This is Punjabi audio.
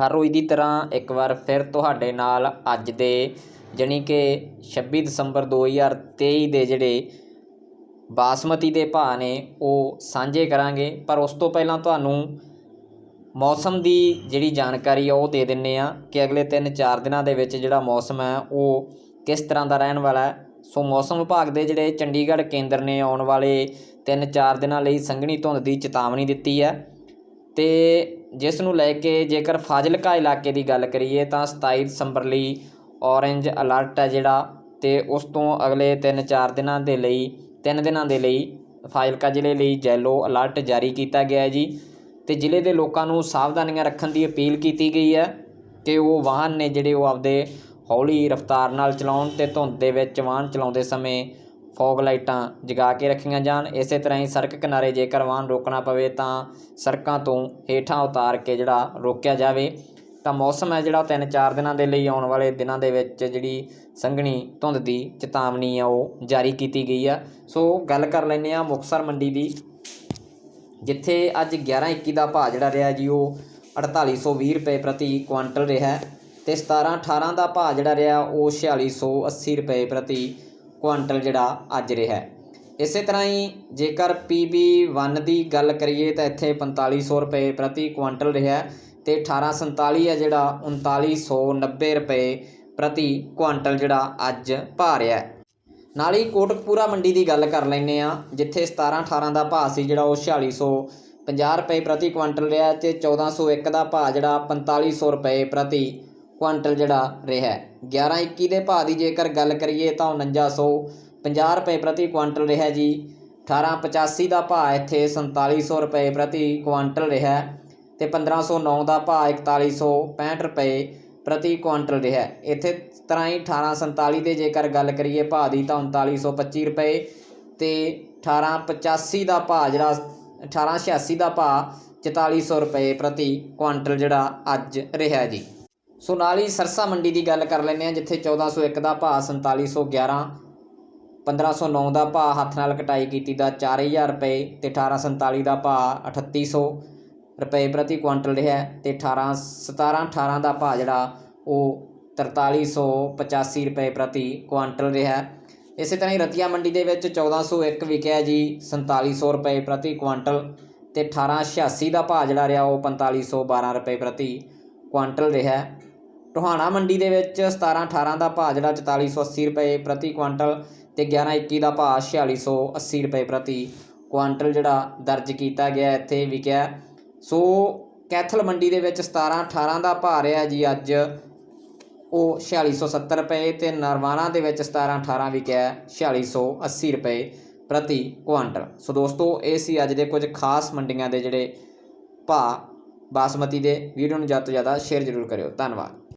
ਹਰ ਰੋਜ਼ ਦੀ ਤਰ੍ਹਾਂ ਇੱਕ ਵਾਰ ਫਿਰ ਤੁਹਾਡੇ ਨਾਲ ਅੱਜ ਦੇ ਜਾਣੀ ਕਿ 26 ਦਸੰਬਰ 2023 ਦੇ ਜਿਹੜੇ ਬਾਸਮਤੀ ਦੇ ਭਾਅ ਨੇ, ਉਹ ਸਾਂਝੇ ਕਰਾਂਗੇ। ਪਰ ਉਸ ਤੋਂ ਪਹਿਲਾਂ ਤੁਹਾਨੂੰ ਮੌਸਮ ਦੀ ਜਿਹੜੀ ਜਾਣਕਾਰੀ ਆ, ਉਹ ਦੇ ਦਿੰਨੇ ਆ ਕਿ ਅਗਲੇ 3-4 ਦਿਨਾਂ ਦੇ ਵਿੱਚ ਜਿਹੜਾ ਮੌਸਮ ਹੈ, ਉਹ ਕਿਸ ਤਰ੍ਹਾਂ ਦਾ ਰਹਿਣ ਵਾਲਾ ਹੈ। ਸੋ ਮੌਸਮ ਵਿਭਾਗ ਦੇ ਜਿਹੜੇ ਚੰਡੀਗੜ੍ਹ ਕੇਂਦਰ ਨੇ ਆਉਣ ਵਾਲੇ 3-4 ਦਿਨਾਂ ਲਈ ਸੰਘਣੀ ਧੁੰਦ ਦੀ ਚੇਤਾਵਨੀ ਦਿੱਤੀ ਹੈ। ਤੇ ਜਿਸ ਨੂੰ ਲੈ ਕੇ ਜੇਕਰ ਫਾਜ਼ਿਲਕਾ ਇਲਾਕੇ ਦੀ ਗੱਲ ਕਰੀਏ ਤਾਂ 27 ਦਸੰਬਰ ਲਈ ਔਰੇਂਜ ਅਲਰਟ ਹੈ ਜਿਹੜਾ ਅਤੇ ਉਸ ਤੋਂ ਅਗਲੇ 3-4 ਦਿਨਾਂ ਦੇ ਲਈ, ਤਿੰਨ ਦਿਨਾਂ ਦੇ ਲਈ ਫਾਜ਼ਿਲਕਾ ਜ਼ਿਲ੍ਹੇ ਲਈ ਜੈਲੋ ਅਲਰਟ ਜਾਰੀ ਕੀਤਾ ਗਿਆ ਹੈ ਜੀ। ਅਤੇ ਜ਼ਿਲ੍ਹੇ ਦੇ ਲੋਕਾਂ ਨੂੰ ਸਾਵਧਾਨੀਆਂ ਰੱਖਣ ਦੀ ਅਪੀਲ ਕੀਤੀ ਗਈ ਹੈ ਕਿ ਉਹ ਵਾਹਨ ਨੇ ਜਿਹੜੇ ਉਹ ਆਪਦੇ ਹੌਲੀ ਰਫ਼ਤਾਰ ਨਾਲ ਚਲਾਉਣ ਅਤੇ ਧੁੰਦ ਦੇ ਵਿੱਚ ਵਾਹਨ ਚਲਾਉਂਦੇ ਸਮੇਂ ਫੌਗ ਲਾਈਟਾਂ ਜਗਾ ਕੇ ਰੱਖੀਆਂ ਜਾਣ। ਇਸੇ ਤਰ੍ਹਾਂ ਹੀ ਸੜਕ ਕਿਨਾਰੇ ਜੇਕਰ ਵਾਹਨ ਰੋਕਣਾ ਪਵੇ ਤਾਂ ਸੜਕਾਂ ਤੋਂ ਹੇਠਾਂ ਉਤਾਰ ਕੇ ਜਿਹੜਾ ਰੋਕਿਆ ਜਾਵੇ। ਤਾਂ ਮੌਸਮ ਹੈ ਜਿਹੜਾ ਤਿੰਨ ਚਾਰ ਦਿਨਾਂ ਦੇ ਲਈ, ਆਉਣ ਵਾਲੇ ਦਿਨਾਂ ਦੇ ਵਿੱਚ ਜਿਹੜੀ ਸੰਘਣੀ ਧੁੰਦ ਦੀ ਚੇਤਾਵਨੀ ਆ, ਉਹ ਜਾਰੀ ਕੀਤੀ ਗਈ ਆ। ਸੋ ਗੱਲ ਕਰ ਲੈਂਦੇ ਆ ਮੁਕਤਸਰ ਮੰਡੀ ਦੀ, ਜਿੱਥੇ ਅੱਜ 11-21 ਦਾ ਭਾਅ ਜਿਹੜਾ ਰਿਹਾ ਜੀ, ਉਹ 4820 ਰੁਪਏ ਪ੍ਰਤੀ ਕੁਆਂਟਲ ਰਿਹਾ ਤੇ 17-18 ਦਾ ਭਾਅ ਜਿਹੜਾ ਰਿਹਾ, ਉਹ 4680 ਰੁਪਏ ਪ੍ਰਤੀ ਕੁਆਂਟਲ ਜਿਹੜਾ ਅੱਜ ਰਿਹਾ ਇਸੇ ਤਰ੍ਹਾਂ ਹੀ ਜੇਕਰ PB1 ਦੀ ਗੱਲ ਕਰੀਏ ਤਾਂ ਇੱਥੇ 4500 ਰੁਪਏ ਪ੍ਰਤੀ ਕੁਆਂਟਲ ਰਿਹਾ ਤੇ 1847 ਹੈ ਜਿਹੜਾ 3990 ਰੁਪਏ ਪ੍ਰਤੀ ਕੁਆਂਟਲ ਜਿਹੜਾ ਅੱਜ ਭਾਅ ਰਿਹਾ ਨਾਲ ਹੀ ਕੋਟਕਪੂਰਾ ਮੰਡੀ ਦੀ ਗੱਲ ਕਰ ਲੈਂਦੇ ਆ ਜਿੱਥੇ 17 18 ਦਾ ਭਾਅ ਸੀ ਜਿਹੜਾ ਉਹ 4650 ਰੁਪਏ ਪ੍ਰਤੀ ਕੁਆਂਟਲ ਰਿਹਾ ਤੇ 1401 ਦਾ ਭਾਅ ਜਿਹੜਾ 4500 ਰੁਪਏ ਪ੍ਰਤੀ ਕੁਆਂਟਲ ਜਿਹੜਾ ਰਿਹਾ 11 21 ਦੇ ਭਾਅ ਦੀ ਜੇਕਰ ਗੱਲ ਕਰੀਏ ਤਾਂ 4950 ਰੁਪਏ ਪ੍ਰਤੀ ਕੁਆਂਟਲ ਰਿਹਾ ਜੀ। 1885 ਦਾ ਭਾਅ ਇੱਥੇ 4700 ਰੁਪਏ ਪ੍ਰਤੀ ਕੁਆਂਟਲ ਰਿਹਾ ਤੇ 1509 ਦਾ ਭਾਅ 4165 ਰੁਪਏ ਪ੍ਰਤੀ ਕੁਆਂਟਲ ਰਿਹਾ ਇੱਥੇ ਤਰ੍ਹਾਂ ਹੀ 1847 ਦੇ ਜੇਕਰ ਗੱਲ ਕਰੀਏ ਭਾਅ ਦੀ ਤਾਂ 3925 ਰੁਪਏ ਤੇ 1885 ਦਾ ਭਾਅ ਜਿਹੜਾ 1886 ਦਾ ਭਾਅ 4400 ਰੁਪਏ ਪ੍ਰਤੀ ਕੁਆਂਟਲ ਜਿਹੜਾ ਅੱਜ ਰਿਹਾ ਜੀ। ਸੋ ਨਾਲ ਹੀ ਸਰਸਾ ਮੰਡੀ ਦੀ ਗੱਲ ਕਰ ਲੈਂਦੇ ਆ ਜਿੱਥੇ 1401 ਦਾ ਭਾਅ 4711 1509 ਦਾ ਭਾਅ ਹੱਥ ਨਾਲ ਕਟਾਈ ਕੀਤੀ ਦਾ 4000 ਰੁਪਏ ਤੇ 1847 ਦਾ ਭਾਅ 3800 ਰੁਪਏ ਪ੍ਰਤੀ ਕੁਆਂਟਲ ਰਿਹਾ ਤੇ 18 17 18 ਦਾ ਭਾਅ ਜਿਹੜਾ ਉਹ 4385 ਰੁਪਏ ਪ੍ਰਤੀ ਕੁਆਂਟਲ ਰਿਹਾ ਇਸੇ ਤਰ੍ਹਾਂ ਹੀ ਰਤੀਆ ਮੰਡੀ ਦੇ ਵਿੱਚ 1401 ਵਿਕਿਆ ਜੀ 4700 ਰੁਪਏ ਪ੍ਰਤੀ ਕੁਆਂਟਲ ਤੇ 1886 ਦਾ ਭਾਅ ਜਿਹੜਾ ਰਿਹਾ ਉਹ 4512 ਰੁਪਏ ਪ੍ਰਤੀ ਕੁਆਂਟਲ ਰਿਹਾ ਟੋਹਾਣਾ ਮੰਡੀ ਦੇ ਵਿੱਚ 17 18 ਦਾ ਭਾਅ, ਜਿਹੜਾ 4480 ਰੁਪਏ ਪ੍ਰਤੀ ਕੁਆਂਟਲ ਤੇ 11 21 ਦਾ ਭਾਅ 4680 ਰੁਪਏ ਪ੍ਰਤੀ ਕੁਆਂਟਲ ਜਿਹੜਾ ਦਰਜ ਕੀਤਾ ਗਿਆ ਇੱਥੇ ਵਿਕਿਆ ਸੋ ਕੈਥਲ ਮੰਡੀ ਦੇ ਵਿੱਚ 17 18 ਦਾ ਭਾਅ ਰਿਹਾ ਜੀ ਅੱਜ, ਉਹ 4670 ਰੁਪਏ ਤੇ ਨਰਵਾਣਾ ਦੇ ਵਿੱਚ 17 18 ਵਿਕਿਆ 4680 ਰੁਪਏ ਪ੍ਰਤੀ ਕੁਆਂਟਲ। ਸੋ ਦੋਸਤੋ, ਇਹ ਸੀ ਅੱਜ ਦੇ ਕੁਝ ਖਾਸ ਮੰਡੀਆਂ ਦੇ ਜਿਹੜੇ ਭਾਅ, ਬਾਸਮਤੀ ਦੇ। ਵੀਡੀਓ ਨੂੰ ਜ਼ਿਆਦਾ ਤੋਂ ਜ਼ਿਆਦਾ ਸ਼ੇਅਰ ਜ਼ਰੂਰ ਕਰਿਓ। ਧੰਨਵਾਦ।